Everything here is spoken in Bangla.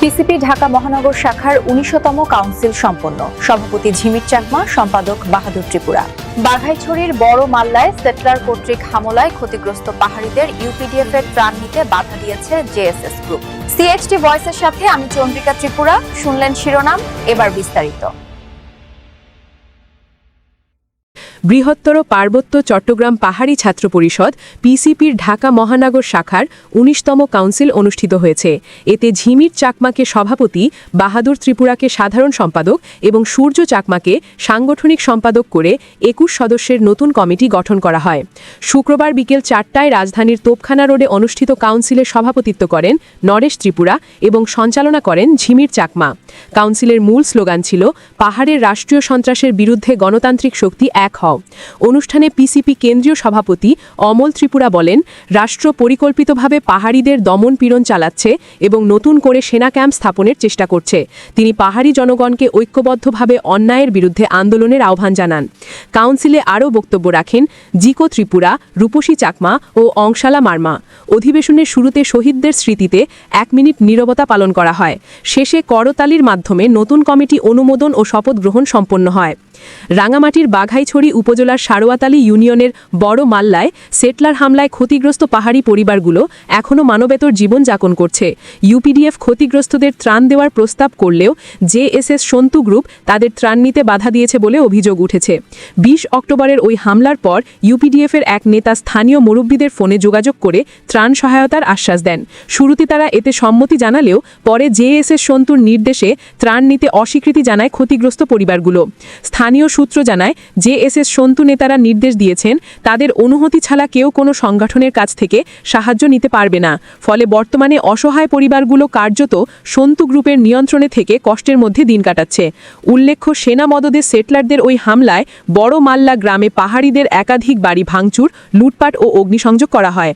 পিসিপি ঢাকা মহানগর শাখার উনিশতম কাউন্সিল সম্পন্ন। সভাপতি ঝিমির চাকমা, সম্পাদক বাহাদুর ত্রিপুরা। বাঘাইছড়ির বড় মাল্লায় সেটলার কর্তৃক হামলায় ক্ষতিগ্রস্ত পাহাড়িদের ইউপিডিএফ এর ত্রাণ নিতে বাধা দিয়েছে জেএসএস গ্রুপ। সিএইচটি ভয়েসের সাথে আমি চন্দ্রিকা ত্রিপুরা, শুনলেন শিরোনাম, এবার বিস্তারিত। বৃহত্তর পার্বত্য চট্টগ্রাম পাহাড়ি ছাত্র পরিষদ, পিসিপির ঢাকা মহানগর শাখার উনিশতম কাউন্সিল অনুষ্ঠিত হয়েছে। এতে ঝিমির চাকমাকে সভাপতি, বাহাদুর ত্রিপুরাকে সাধারণ সম্পাদক এবং সূর্য চাকমাকে সাংগঠনিক সম্পাদক করে একুশ সদস্যের নতুন কমিটি গঠন করা হয়। শুক্রবার বিকেল চারটায় রাজধানীর তোপখানা রোডে অনুষ্ঠিত কাউন্সিলের সভাপতিত্ব করেন নরেশ ত্রিপুরা এবং সঞ্চালনা করেন ঝিমির চাকমা। কাউন্সিলের মূল স্লোগান ছিল, পাহাড়ের রাষ্ট্রীয় সন্ত্রাসের বিরুদ্ধে গণতান্ত্রিক শক্তি এক হও অনুষ্ঠানে পিসিপি কেন্দ্রীয় সভাপতি অমল ত্রিপুরা বলেন, রাষ্ট্র পরিকল্পিতভাবে পাহাড়িদের দমন পীড়ন চালাচ্ছে এবং নতুন করে সেনা ক্যাম্প স্থাপনের চেষ্টা করছে। তিনি পাহাড়ি জনগণকে ঐক্যবদ্ধভাবে অন্যায়ের বিরুদ্ধে আন্দোলনের আহ্বান জানান। কাউন্সিলে আরও বক্তব্য রাখেন জিকো ত্রিপুরা, রূপসী চাকমা ও অংশালা মার্মা। অধিবেশনের শুরুতে শহীদদের স্মৃতিতে এক মিনিট নীরবতা পালন করা হয়। শেষে করতালির মাধ্যমে নতুন কমিটি অনুমোদন ও শপথ গ্রহণ সম্পন্ন হয়। রাঙামাটির বাঘাইছড়ি উপজেলার সারোয়াতালি ইউনিয়নের বড় মাল্লায় সেটলার হামলায় ক্ষতিগ্রস্ত পাহাড়ি পরিবারগুলো এখনও মানবেতর জীবনযাপন করছে। ইউপিডিএফ ক্ষতিগ্রস্তদের ত্রাণ দেওয়ার প্রস্তাব করলেও জেএসএস সন্তু গ্রুপ তাদের ত্রাণ নিতে বাধা দিয়েছে বলে অভিযোগ উঠেছে। বিশ অক্টোবরের ওই হামলার পর ইউপিডিএফের এক নেতা স্থানীয় মুরব্বীদের ফোনে যোগাযোগ করে ত্রাণ সহায়তার আশ্বাস দেন। শুরুতে তারা এতে সম্মতি জানালেও পরে জেএসএস সন্তুর নির্দেশে ত্রাণ নিতে অস্বীকৃতি জানায় ক্ষতিগ্রস্ত পরিবারগুলো। স্থানীয় সূত্র জানায়, জেএসএস সন্তু নেতারা নির্দেশ দিয়েছেন, তাদের অনুমতি ছাড়া কেউ কোনো সংগঠনের কাছ থেকে সাহায্য নিতে পারবে না। ফলে বর্তমানে অসহায় পরিবারগুলো কার্যত সন্তু গ্রুপের নিয়ন্ত্রণে থেকে কষ্টের মধ্যে দিন কাটাচ্ছে। উল্লেখ্য, সেনা মদদের সেটলারদের ওই হামলায় বড় মাল্লা গ্রামে পাহাড়িদের একাধিক বাড়ি ভাঙচুর, লুটপাট ও অগ্নিসংযোগ করা হয়।